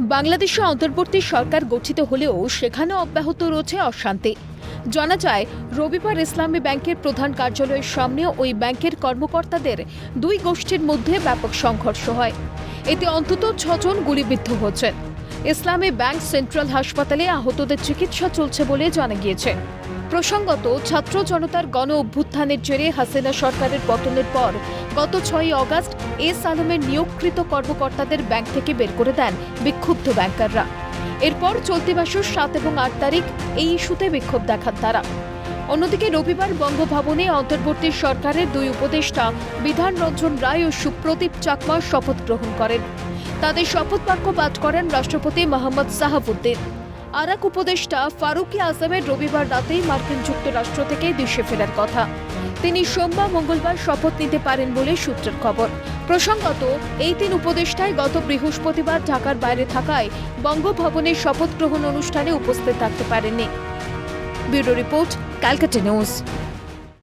বাংলাদেশে অন্তর্বর্তী সরকার গঠিত হলেও সেখানে অব্যাহত রয়েছে অশান্তি। জানা যায়, রবিবার ইসলামী ব্যাংকের প্রধান কার্যালয়ের সামনে ওই ব্যাংকের কর্মকর্তাদের দুই গোষ্ঠীর মধ্যে ব্যাপক সংঘর্ষ হয়। এতে অন্তত ছজন গুলিবিদ্ধ হয়েছেন। ইসলামী ব্যাংক সেন্ট্রাল হাসপাতালে আহতদের চিকিৎসা চলছে বলে জানা গিয়েছে। প্রসঙ্গত, ছাত্র জনতার গণ অভ্যুত্থানের জেরে হাসিনা সরকারের পতনের পর গত ছয় অগাস্ট এস আলমের নিয়োগকৃত কর্মকর্তাদের ব্যাংক থেকে বের করে দেন বিক্ষুব্ধ ব্যাংকাররা। এরপর চলতি মাসের সাত এবং আট তারিখ এই ইস্যুতে বিক্ষোভ দেখান তারা। অন্যদিকে, রবিবার বঙ্গভবনে অন্তর্বর্তী সরকারের দুই উপদেষ্টা বিধান রঞ্জন রায় ও সুপ্রদীপ চাকমা শপথ গ্রহণ করেন। তাদের শপথ বাক্য পাঠ করেন রাষ্ট্রপতি মোহাম্মদ সাহাবুদ্দিন। আর এক উপদেষ্টা ফারুকি আজমের রবিবার রাতেই মার্কিন যুক্তরাষ্ট্র থেকে দেশে ফেরার কথা। তিনি সোমবার মঙ্গলবার শপথ নিতে পারেন বলে সূত্রের খবর। প্রসঙ্গত, এই তিন উপদেষ্টায় গত বৃহস্পতিবার ঢাকার বাইরে থাকায় বঙ্গভবনের শপথ গ্রহণ অনুষ্ঠানে উপস্থিত থাকতে পারেননি। Bureau report, Calcutta news.